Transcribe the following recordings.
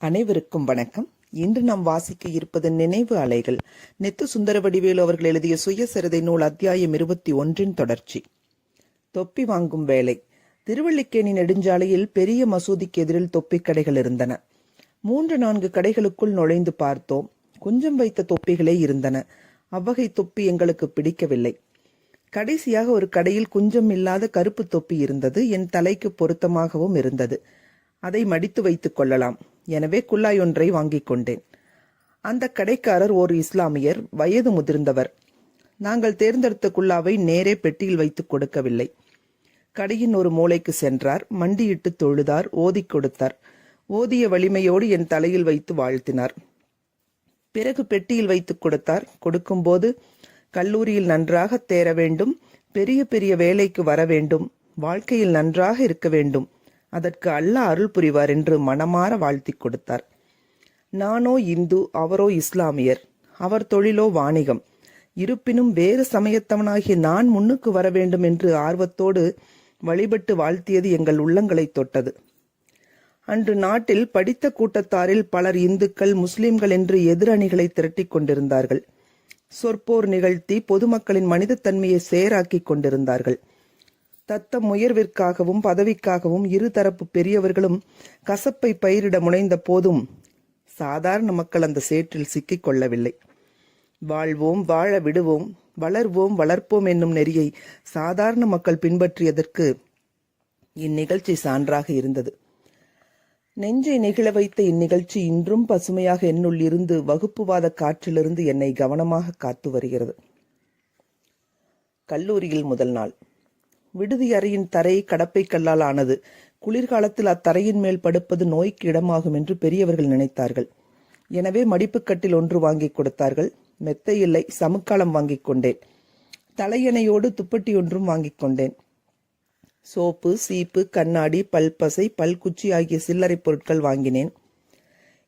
அனைவருக்கும் வணக்கம். இன்று நாம் வாசிக்க இருப்பது நினைவு அலைகள். நெத்து சுந்தர வடிவேலு அவர்கள் எழுதிய சுயசரிதை நூல் அத்தியாயம் இருபத்தி ஒன்றின் தொடர்ச்சி. தொப்பி வாங்கும் வேலை. திருவள்ளிக்கேணி நெடுஞ்சாலையில் பெரிய மசூதிக்கு எதிரில் தொப்பி கடைகள் இருந்தன. மூன்று நான்கு கடைகளுக்குள் நுழைந்து பார்த்தோம். குஞ்சம் வைத்த தொப்பிகளே இருந்தன. அவ்வகை தொப்பி எங்களுக்கு பிடிக்கவில்லை. கடைசியாக ஒரு கடையில் குஞ்சம் இல்லாத கருப்பு தொப்பி இருந்தது. என் தலைக்கு பொருத்தமாகவும் இருந்தது. அதை மடித்து வைத்துக் கொள்ளலாம். எனவே குல்லாய் ஒன்றை வாங்கிக் கொண்டேன். அந்த கடைக்காரர் ஒரு இஸ்லாமியர் வயது முதிர்ந்தவர். நாங்கள் தேர்ந்தெடுத்த குல்லாவை நேரே பெட்டியில் வைத்துக் கொடுக்கவில்லை. கடையின் ஒரு மூலைக்கு சென்றார் மண்டியிட்டு தொழுதார் ஓதி கொடுத்தார். ஓதிய வலிமையோடு என் தலையில் வைத்து வாழ்த்தினார். பிறகு பெட்டியில் வைத்துக் கொடுத்தார். கொடுக்கும்போது கல்லூரியில் நன்றாக தேர வேண்டும் பெரிய பெரிய வேலைக்கு வர வேண்டும் வாழ்க்கையில் நன்றாக இருக்க வேண்டும் அதற்கு அல்லாஹ் அருள் புரிவார் என்று மனமாற வாழ்த்திக் கொடுத்தார். நானோ இந்து அவரோ இஸ்லாமியர் அவர் தொழிலோ வாணிகம். இருப்பினும் வேறு சமயத்தவனாகிய நான் முன்னுக்கு வர வேண்டும் என்று ஆர்வத்தோடு வழிபட்டு வாழ்த்தியது எங்கள் உள்ளங்களை தொட்டது. அன்று நாட்டில் படித்த கூட்டத்தாரில் பலர் இந்துக்கள் முஸ்லிம்கள் என்று எதிரணிகளை திரட்டிக் கொண்டிருந்தார்கள். சொற்போர் நிகழ்த்தி பொதுமக்களின் மனிதத்தன்மையை சேராக்கிக் கொண்டிருந்தார்கள். தத்தம் உயர்விற்காகவும் பதவிக்காகவும் இருதரப்பு பெரியவர்களும் கசப்பை பயிரிட முனைந்த போதும் சாதாரண மக்கள் அந்த சேற்றில் சிக்கிக் கொள்ளவில்லை. வாழ்வோம் வாழ விடுவோம் வளர்வோம் வளர்ப்போம் என்னும் நெறியை சாதாரண மக்கள் பின்பற்றியதற்கு இந்நிகழ்ச்சி சான்றாக இருந்தது. நெஞ்சை நெகிழ வைத்த இந்நிகழ்ச்சி இன்றும் பசுமையாக என்னுள் இருந்து வகுப்புவாத காற்றிலிருந்து என்னை கவனமாக காத்து வருகிறது. கல்லூரியில் முதல் நாள். விடுதி அறையின் தரை கடப்பை கல்லால் ஆனது. குளிர்காலத்தில் அத்தரையின் மேல் படுப்பது நோய்க்கு இடமாகும் என்று பெரியவர்கள் நினைத்தார்கள். எனவே மடிப்புக்கட்டில் ஒன்று வாங்கிக் கொடுத்தார்கள். மெத்தை இல்லை சமுக்காலம் வாங்கிக் கொண்டேன். தலையணையோடு துப்பட்டி ஒன்றும் வாங்கிக் கொண்டேன். சோப்பு சீப்பு கண்ணாடி பல்பசை பல்குச்சி ஆகிய சில்லறை பொருட்கள் வாங்கினேன்.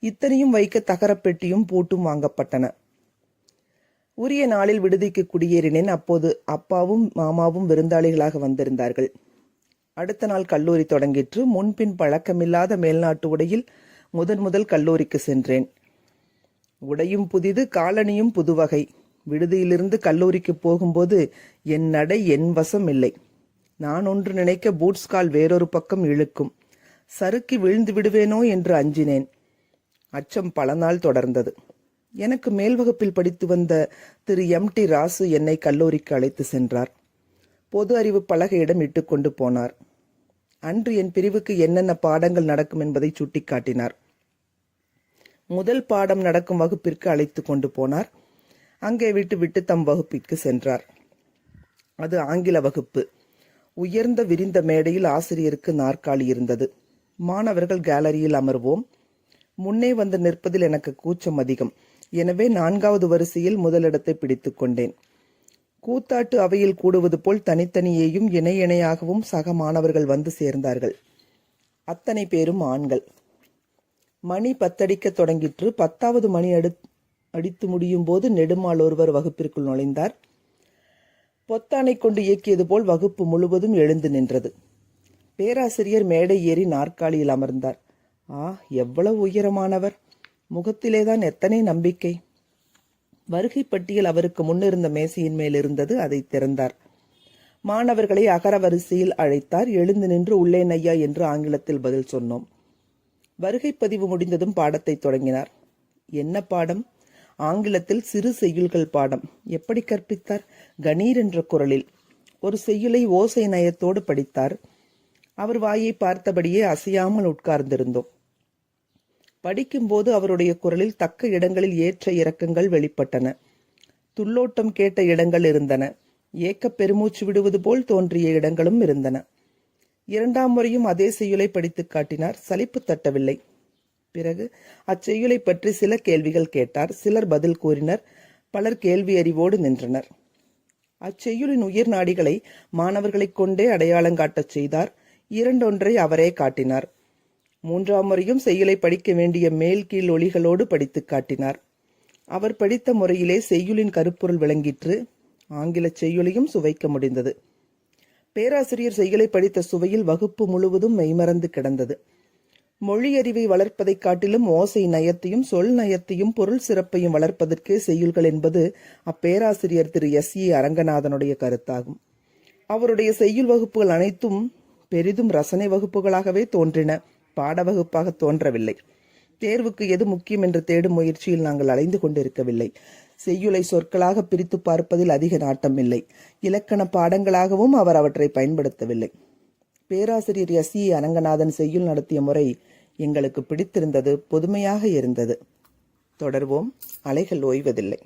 இத்தனையும் வைக்க தகரப்பெட்டியும் பூட்டும் வாங்கப்பட்டன. உரிய நாளில் விடுதிக்கு குடியேறினேன். அப்போது அப்பாவும் மாமாவும் விருந்தாளிகளாக வந்திருந்தார்கள். அடுத்த நாள் கல்லூரி தொடங்கிற்று. முன்பின் பழக்கமில்லாத மேல்நாட்டு உடையில் முதன் முதல் கல்லூரிக்கு சென்றேன். உடையும் புதிது காலணியும் புதுவகை. விடுதியிலிருந்து கல்லூரிக்கு போகும்போது என் நடை என் வசம் இல்லை. நான் ஒன்று நினைக்க பூட்ஸ் கால் வேறொரு பக்கம் இழுக்கும். சறுக்கி விழுந்து விடுவேனோ என்று அஞ்சினேன். அச்சம் பல நாள் தொடர்ந்தது. எனக்கு மேல் வகுப்பில் படித்து வந்த திரு எம் டி ராசு என்னை கல்லூரிக்கு அழைத்து சென்றார். பொது அறிவு பலகையிடம் இட்டுக்கொண்டு போனார். அன்று என் பிரிவுக்கு என்னென்ன பாடங்கள் நடக்கும் என்பதை சுட்டிக்காட்டினார். முதல் பாடம் நடக்கும் வகுப்பிற்கு அழைத்து கொண்டு போனார். அங்கே விட்டுவிட்டு தம் வகுப்பிற்கு சென்றார். அது ஆங்கில வகுப்பு. உயர்ந்த விரிந்த மேடையில் ஆசிரியருக்கு நாற்காலி இருந்தது. மாணவர்கள் கேலரியில் அமர்வோம். முன்னே வந்து நிற்பதில் எனக்கு கூச்சம் அதிகம். எனவே நான்காவது வரிசையில் முதலிடத்தை பிடித்து கொண்டேன். கூத்தாட்டு அவையில் கூடுவது போல் தனித்தனியேயும் இணை இணையாகவும் சக மாணவர்கள் வந்து சேர்ந்தார்கள். அத்தனை பேரும் ஆண்கள். மணி பத்தடிக்க தொடங்கிற்று. பத்தாவது மணி அடு அடித்து முடியும் போது நெடுமாள் ஒருவர் வகுப்பிற்குள் நுழைந்தார். பொத்தானை கொண்டு இயக்கியது போல் வகுப்பு முழுவதும் எழுந்து நின்றது. பேராசிரியர் மேடை ஏறி நாற்காலியில் அமர்ந்தார். ஆ எவ்வளவு உயரமானவர்! முகத்திலேதான் எத்தனை நம்பிக்கை. வருகை பட்டியல் அவருக்கு முன்னிருந்த மேசையின் மேல் இருந்தது அதை திறந்தார். மாணவர்களை அகர வரிசையில் அழைத்தார். எழுந்து நின்று உள்ளேன் ஐயா என்று ஆங்கிலத்தில் பதில் சொன்னோம். வருகை பதிவு முடிந்ததும் பாடத்தை தொடங்கினார். என்ன பாடம்? ஆங்கிலத்தில் சிறு செய்யுள்கள் பாடம். எப்படி கற்பித்தார்? கணீர் என்ற குரலில். ஒரு செய்யுளை ஓசை நயத்தோடு படித்தார். அவர் வாயை பார்த்தபடியே அசையாமல் உட்கார்ந்திருந்தோம். படிக்கும்போது அவருடைய குரலில் தக்க இடங்களில் ஏற்ற இறக்கங்கள் வெளிப்பட்டன. துள்ளோட்டம் கேட்ட இடங்கள் இருந்தன. ஏக்கப் பெருமூச்சு விடுவது போல் தோன்றிய இடங்களும் இருந்தன. இரண்டாம் முறையும் அதே செய்யுளை படித்துக் காட்டினார். சலிப்பு தட்டவில்லை. பிறகு அச்செய்யுளை பற்றி சில கேள்விகள் கேட்டார். சிலர் பதில் கூறினர். பலர் கேள்வி அறிவோடு நின்றனர். அச்செய்யுளின் உயிர் நாடிகளை மாணவர்களைக் கொண்டே அடையாளம் காட்டச் செய்தார். இரண்டொன்றை அவரே காட்டினார். மூன்றாம் முறையும் செய்யுளை படிக்க வேண்டிய மேல் கீழ் ஒளிகளோடு படித்துக் காட்டினார். அவர் படித்த முறையிலே செய்யுளின் கருப்பொருள் விளங்கிற்று. ஆங்கில செய்யுளையும் சுவைக்க முடிந்தது. பேராசிரியர் செய்யுளை படித்த சுவையில் வகுப்பு முழுவதும் மெய்மறந்து கிடந்தது. மொழியறிவை வளர்ப்பதைக் காட்டிலும் ஓசை நயத்தையும் சொல் நயத்தையும் பொருள் சிறப்பையும் வளர்ப்பதற்கே செய்யுள்கள் என்பது அப்பேராசிரியர் திரு எஸ் ஏ அரங்கநாதனுடைய கருத்தாகும். அவருடைய செய்யுள் வகுப்புகள் அனைத்தும் பெரிதும் ரசனை வகுப்புகளாகவே தோன்றின. பாட வகுப்பாக தோன்றவில்லை. தேர்வுக்கு எது முக்கியம் என்று தேடும் முயற்சியில் நாங்கள் அலைந்து கொண்டிருக்கவில்லை. செய்யுளை சொற்களாக பிரித்து பார்ப்பதில் அதிக நாட்டம் இல்லை. இலக்கண பாடங்களாகவும் அவர் அவற்றை பயன்படுத்தவில்லை. பேராசிரியர் எஸ் இ அரங்கநாதன் செய்யுள் நடத்திய முறை எங்களுக்கு பிடித்திருந்தது புதுமையாக இருந்தது. தொடர்வோம். அலைகள் ஓய்வதில்லை.